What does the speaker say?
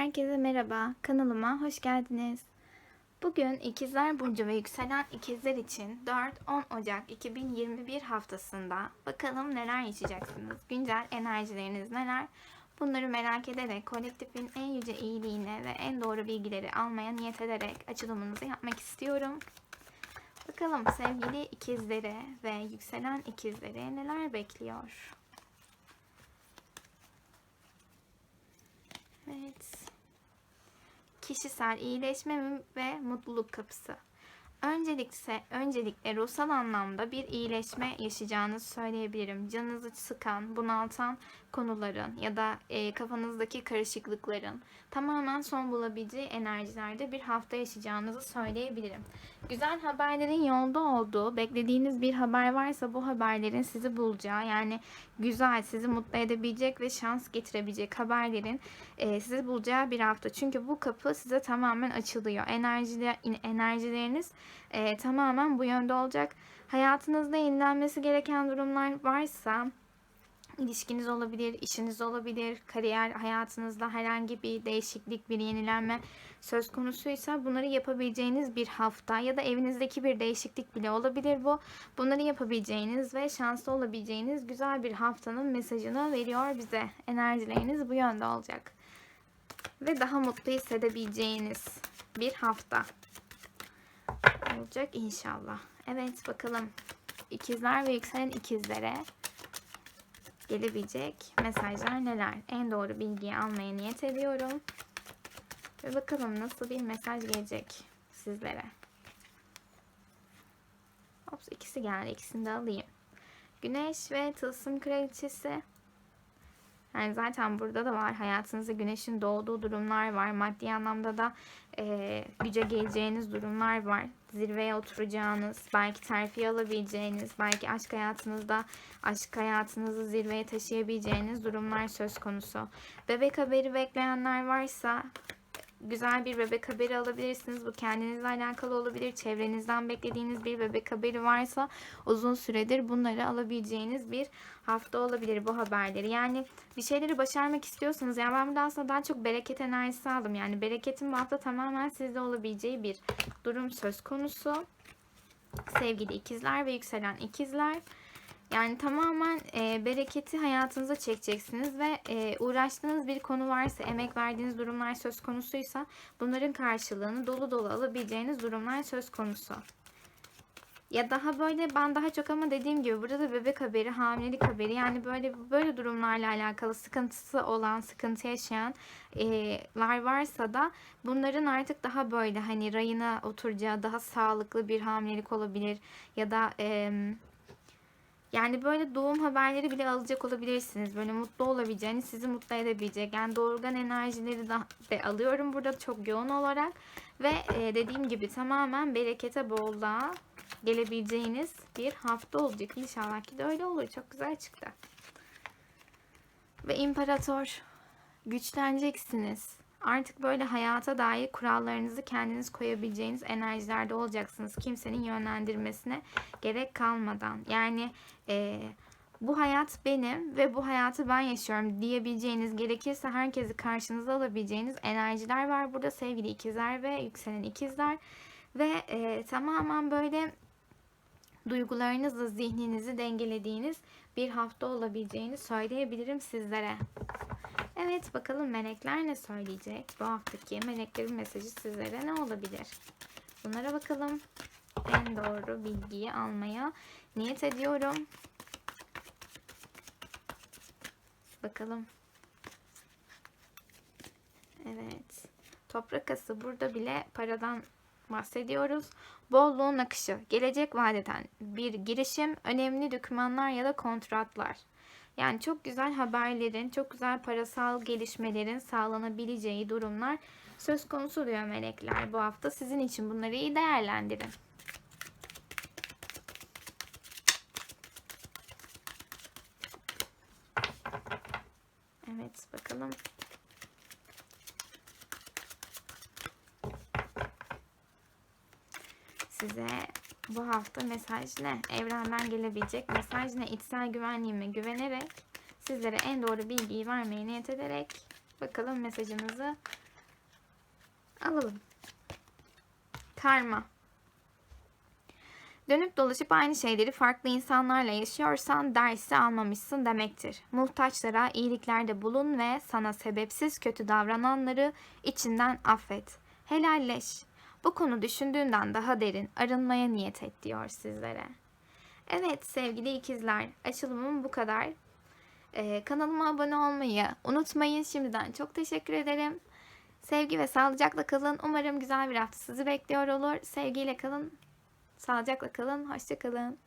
Herkese merhaba, kanalıma hoş geldiniz. Bugün İkizler Burcu ve Yükselen İkizler için 4-10 Ocak 2021 haftasında bakalım neler yaşayacaksınız, güncel enerjileriniz neler? Bunları merak ederek kolektifin en yüce iyiliğine ve en doğru bilgileri almaya niyet ederek açılımınızı yapmak istiyorum. Bakalım sevgili ikizlere ve yükselen ikizlere neler bekliyor? Evet. Kişisel iyileşme ve mutluluk kapısı. Öncelikle, öncelikle ruhsal anlamda bir iyileşme yaşayacağınızı söyleyebilirim. Canınızı sıkan, bunaltan konuların ya da e, kafanızdaki karışıklıkların tamamen son bulabileceği enerjilerde bir hafta yaşayacağınızı söyleyebilirim. Güzel haberlerin yolda olduğu, beklediğiniz bir haber varsa bu haberlerin sizi bulacağı, yani güzel, sizi mutlu edebilecek ve şans getirebilecek haberlerin e, sizi bulacağı bir hafta. Çünkü bu kapı size tamamen açılıyor. Enerjiler, enerjileriniz e, tamamen bu yönde olacak. Hayatınızda yenilenmesi gereken durumlar varsa ilişkiniz olabilir, işiniz olabilir, kariyer hayatınızda herhangi bir değişiklik, bir yenilenme söz konusuysa bunları yapabileceğiniz bir hafta ya da evinizdeki bir değişiklik bile olabilir bu. Bunları yapabileceğiniz ve şanslı olabileceğiniz güzel bir haftanın mesajını veriyor bize. Enerjileriniz bu yönde olacak. Ve daha mutlu hissedebileceğiniz bir hafta olacak inşallah. Evet bakalım ikizler ve yükselen ikizlere gelebilecek mesajlar neler? En doğru bilgiyi almaya niyet ediyorum. Ve bakalım nasıl bir mesaj gelecek sizlere. Ops ikisi geldi. İkisini de alayım. Güneş ve tılsım kraliçesi. Yani zaten burada da var. Hayatınızda güneşin doğduğu durumlar var. Maddi anlamda da e, güce geleceğiniz durumlar var. Zirveye oturacağınız, belki terfi alabileceğiniz, belki aşk hayatınızda aşk hayatınızı zirveye taşıyabileceğiniz durumlar söz konusu. Bebek haberi bekleyenler varsa güzel bir bebek haberi alabilirsiniz. Bu kendinizle alakalı olabilir. Çevrenizden beklediğiniz bir bebek haberi varsa uzun süredir bunları alabileceğiniz bir hafta olabilir bu haberleri. Yani bir şeyleri başarmak istiyorsanız yani ben burada aslında daha çok bereket enerjisi aldım. Yani bereketin bu hafta tamamen sizde olabileceği bir durum söz konusu. Sevgili ikizler ve yükselen ikizler. Yani tamamen e, bereketi hayatınıza çekeceksiniz ve e, uğraştığınız bir konu varsa, emek verdiğiniz durumlar söz konusuysa bunların karşılığını dolu dolu alabileceğiniz durumlar söz konusu. Ya daha böyle ben daha çok ama dediğim gibi burada da bebek haberi, hamilelik haberi yani böyle böyle durumlarla alakalı sıkıntısı olan, sıkıntı yaşayanlar varsa da bunların artık daha böyle hani rayına oturacağı daha sağlıklı bir hamilelik olabilir ya da e, yani böyle doğum haberleri bile alacak olabilirsiniz. Böyle mutlu olabileceğiniz, sizi mutlu edebilecek. Yani doğurgan enerjileri de, alıyorum burada çok yoğun olarak. Ve e, dediğim gibi tamamen berekete, bolluğa gelebileceğiniz bir hafta olacak. İnşallah ki de öyle olur. Çok güzel çıktı. Ve imparator güçleneceksiniz. Artık böyle hayata dair kurallarınızı kendiniz koyabileceğiniz enerjilerde olacaksınız. Kimsenin yönlendirmesine gerek kalmadan. Yani e, bu hayat benim ve bu hayatı ben yaşıyorum diyebileceğiniz gerekirse herkesi karşınıza alabileceğiniz enerjiler var burada sevgili ikizler ve yükselen ikizler. Ve e, tamamen böyle duygularınızla zihninizi dengelediğiniz bir hafta olabileceğini söyleyebilirim sizlere. Evet bakalım melekler ne söyleyecek? Bu haftaki meleklerin mesajı sizlere ne olabilir? Bunlara bakalım. En doğru bilgiyi almaya niyet ediyorum. Bakalım. Evet. Toprak ası burada bile paradan bahsediyoruz. Bolluğun akışı, gelecek vadeden bir girişim, önemli dokümanlar ya da kontratlar. Yani çok güzel haberlerin, çok güzel parasal gelişmelerin sağlanabileceği durumlar söz konusu diyor melekler bu hafta. Sizin için bunları iyi değerlendirin. Evet bakalım. Size bu hafta mesaj ne? Evrenden gelebilecek mesaj ne? İçsel güvenliğime güvenerek sizlere en doğru bilgiyi vermeye niyet ederek bakalım mesajınızı Alalım. Karma. Dönüp dolaşıp aynı şeyleri farklı insanlarla yaşıyorsan dersi almamışsın demektir. Muhtaçlara iyiliklerde bulun ve sana sebepsiz kötü davrananları içinden affet. Helalleş. Bu konu düşündüğünden daha derin arınmaya niyet et diyor sizlere. Evet sevgili ikizler açılımım bu kadar. Ee, kanalıma abone olmayı unutmayın. Şimdiden çok teşekkür ederim. Sevgi ve sağlıcakla kalın. Umarım güzel bir hafta sizi bekliyor olur. Sevgiyle kalın. Sağlıcakla kalın. Hoşça kalın.